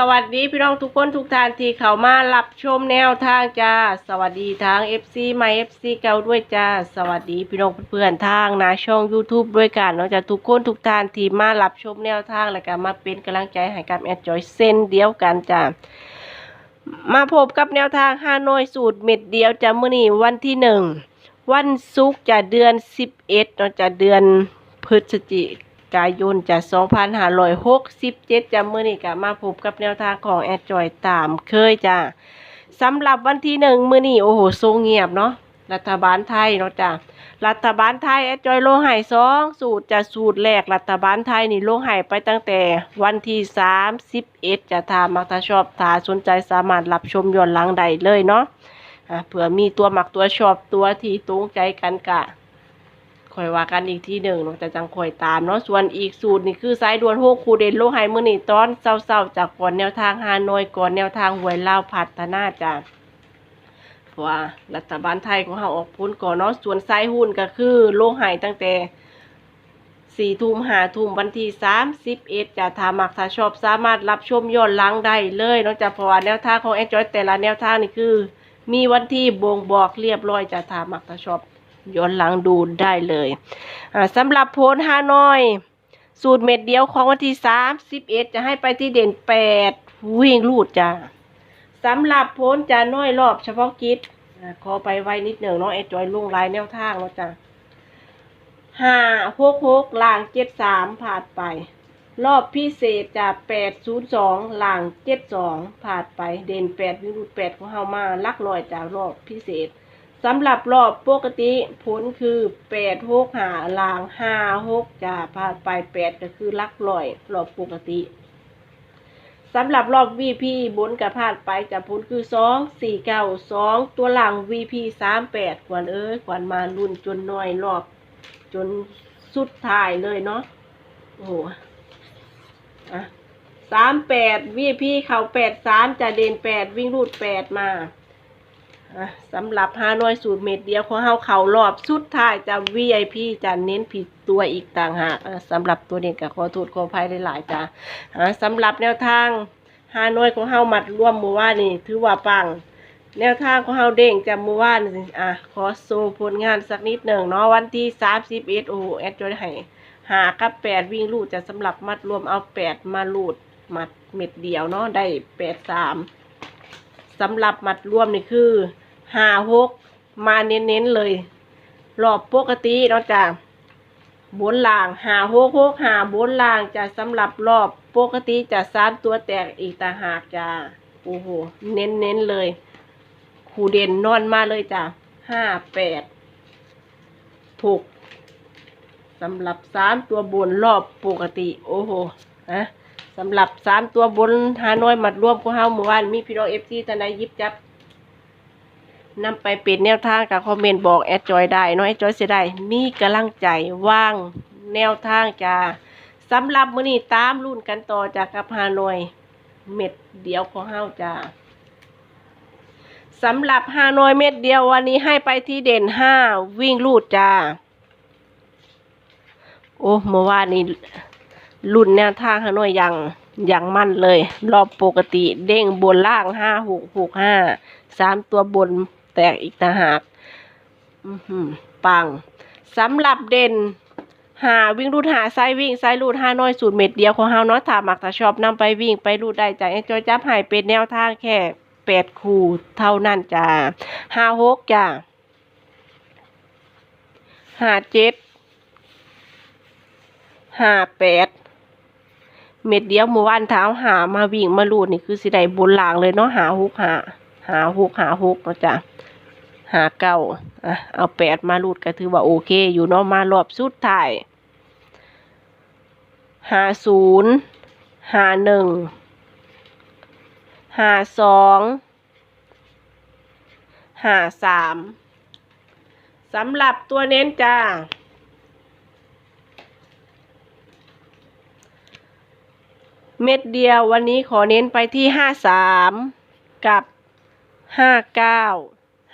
สวัสดีพี่น้องทุกคนทุกท่านที่เข้ามารับชมแนวทางจ้า สวัสดีทาง FC ใหม่ FC เก่าด้วยจ้า สวัสดีพี่น้องเพื่อนๆทางนะช่อง YouTube ด้วยกันเนาะจ้าทุกคนทุกท่านที่มารับชมแนวทางและก็มาเป็นกำลังใจให้กับแอดจอยเส้นเดียวกันจ้ามาพบกับแนวทางฮานอยสูตรเม็ดเดียวจ้ามื้อนี้วันที่หนึ่งวันศุกร์จะเดือน 11เนาะจะเดือนพฤศจิ กายนจะ2567จะมื้อนี้ก็มาพบกับแนวทางของแอดจอยตามเคยจ้าสำหรับวันที่หนึ่งมื้อนี้โอ้โหทรงเงียบเนาะรัฐบาลไทยเนาะจ้ารัฐบาลไทยแอดจอยลงหายสองสูตรจะสูตรแรกรัฐบาลไทยนี่ลงหายไปตั้งแต่วันที่31จะทามักถ้าชอบถ้าสนใจสามารถรับชมย้อนหลังได้เลยเนาะะเผื่อมีตัวหมักตัวชอบตัวที่ตรงใจกันกะ คอยว่ากันอีกที่หนึ่งเนาะแต่จังคอยตามเนาะส่วนอีกสูตรนี่คือสายด่วนโฮคูเดนโลไฮมื้อนี่ตอนเศร้าๆจากก่อนแนวทางฮานอยก่อนแนวทางหวยลาวพัฒนาจ้ะเพราะว่ารัฐบาลไทยของเราออกพ้นก่อนเนาะส่วนไซหุ้นก็คือโลงหายตั้งแต่สี่ทุ่มหาทุ่มวันที่สามสิบเอ็ดจะทามักถ้าชอบสามารถรับชมย้อนหลังได้เลยเนาะจะเพราะแนวทางของแอนจอยแต่ละแนวทางนี่คือ มีวันที่บ่งบอกเรียบร้อยจะทามักถ้าชอบ ย้อนหลังดูได้เลยสำหรับโพลฮานอย สูตรเม็ดเดียวของวันที่สามสิบเอ็ดจะให้ไปที่เด่นแปดวิ่งลูดจ้าสำหรับโพนจะน้อยรอบเฉพาะกิจขอไปไวนิดหนึ่งเนาะไอ้จอยลุงลายแนวทางเนาะจ้ะห้าหกหกล่างเจ็ดสามผ่านไป รอบพิเศษจะแปดศูนย์สองล่างเจ็ดสองผ่านไป เด่นแปดวิรุตแปดของเฮามาลักลอยจากรอบพิเศษ สำหรับรอบปกติผลคือแปดหกหาลางห้าหกจะผ่านไปแปดก็คือลักลอยรอบปกติสำหรับรอบ VP บนกับพาดไปจับพุนคือสองสี่เก้าสองตัวหลัง VP สามแปดขวัญเอ้ยขวัญมารุ่นจนน้อยรอบ จนสุดท้ายเลยเนาะโอ้โหอะสามแปด VP เข่าแปดสามจะเด่นแปดวิ่งรูดแปดมา สำหรับฮานอยสูตรเม็ดเดียวของเฮาเข่ารอบสุดท้ายจะ VIP จะเน้นผิดตัวอีกต่างหากสำหรับตัวนี้ก็ขอโทษขออภัยหลายๆจ้ะอ่าสำหรับแนวทางฮานอยของเฮามัดร่วมมือว่านี่ถือว่าปังแนวทางของเฮาเด้งจำมือว่านนี่อะขอโซผลงานสักนิดหนึ่งเนาะวันที่สามสิบเอ็ดโอ้แอดจอยให้หากับแปดวิ่งลูดจะสำหรับมัดรวมเอาแปดมาลูดมัดเม็ดเดียวเนาะได้แปดสาม สำหรับมัดรวมนี่คือห้าหกมาเน้นๆเลยรอบปกติเนาะจ้ะบนล่างหาหกหกหาบนล่างจะสำหรับรอบปกติจะสามตัวแตกอีกต่างหากจ้าโอ้โหเน้นเน้นๆเลยคูเด่นนอนมาเลยจ้ะห้าแปดหกสำหรับสามตัวบนรอบปกติ โอ้โหนะ สำหรับสามตัวบนฮานอยมัดรวมของเฮาเมื่อวานมีพี่น้องเอฟซีทนายยิบจับนำไปเป็นแนวทางกับคอมเมนต์บอกแอดจอยได้นาะแอดจอยเสียได้มีกำลังใจว่างแนวทางจ้าสำหรับมื้อนี้ตามรุ่นกันต่อจากกับฮานอยเม็ดเดียวของเฮาจ้าสำหรับฮานอยเม็ดเดียววันนี้ให้ไปที่เด่นห้าวิ่งลูดจ้าโอ้เมื่อวานนี้ รุ่นแนวทางฮานอยยังยังมั่นเลย รอบปกติเด้งบนล่างห้าหกหกห้าสามตัวบนแตกอีกต่างหากปังสำหรับเด่นหาวิ่งรูดหาไซวิ่งไซรูดห้าน้อยสูตรเม็ดเดียวของเฮาเนาะถ้ามักถ้าชอบนำไปวิ่งไปรูดได้จากจอยจับหายเป็นแนวทางแค่แปดคู่เท่านั้นจ้าห้าหกจ้าห้าเจ็ดห้าแปด เม็ดเดียวเมื่อวานเท้าหามาวิ่งมาลูดนี่คือสิได้บนหลางเลยเนาะหาหกหาหาหกหาหกเนาะจ้ะหาเก้าอะเอาแปดมาลูดก็ถือว่าโอเค อยู่เนาะมารอบสุดท้ายหาศูนย์หาหนึ่งหาสองหาสามสำหรับตัวเน้นจ้า เม็ดเดียววันนี้ขอเน้นไปที่ห้าสามกับห้าเก้า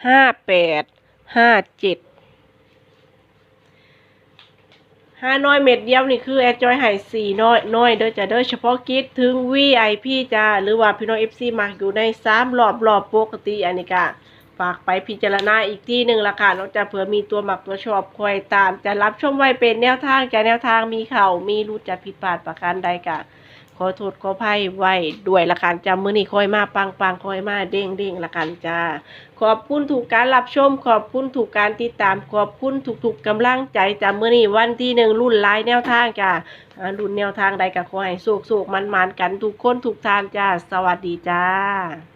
ห้าแปดห้าเจ็ดห้าน้อยเม็ดเดียวนี่คือแอดจอยให้สี่น้อยน้อยเด้อจะเด้อเฉพาะกิจถึง VIP จ้าหรือว่าพี่น้อง FC มาอยู่ในสามรอบรอบปกติอันนี้ก็ฝากไปพิจารณาอีกที่หนึ่งละค่ะนอกจากเผื่อมีตัวหมักตัวชอบคอยตาม จะรับชมไว้เป็นแนวทางจะแนวทางมีเข่ามีรู้จะผิดพลาดประการใดกะ อโทษขออภัยไว้ด้วยละกันจำมือนี้คอยมาปังปังคอยมาเด้งเด้งละกันจ้าขอบคุณถูกการรับชม ขอบคุณถูกการติดตามขอบคุณถูกถูกกำลังใจจำมือนี้วันที่หนึ่งรุ่นลายแนวทางจ้ารุ่นแนวทางใดก็ขอให้สุกๆมันมันกันทุกคนทุกทานจ้าสวัสดีจ้า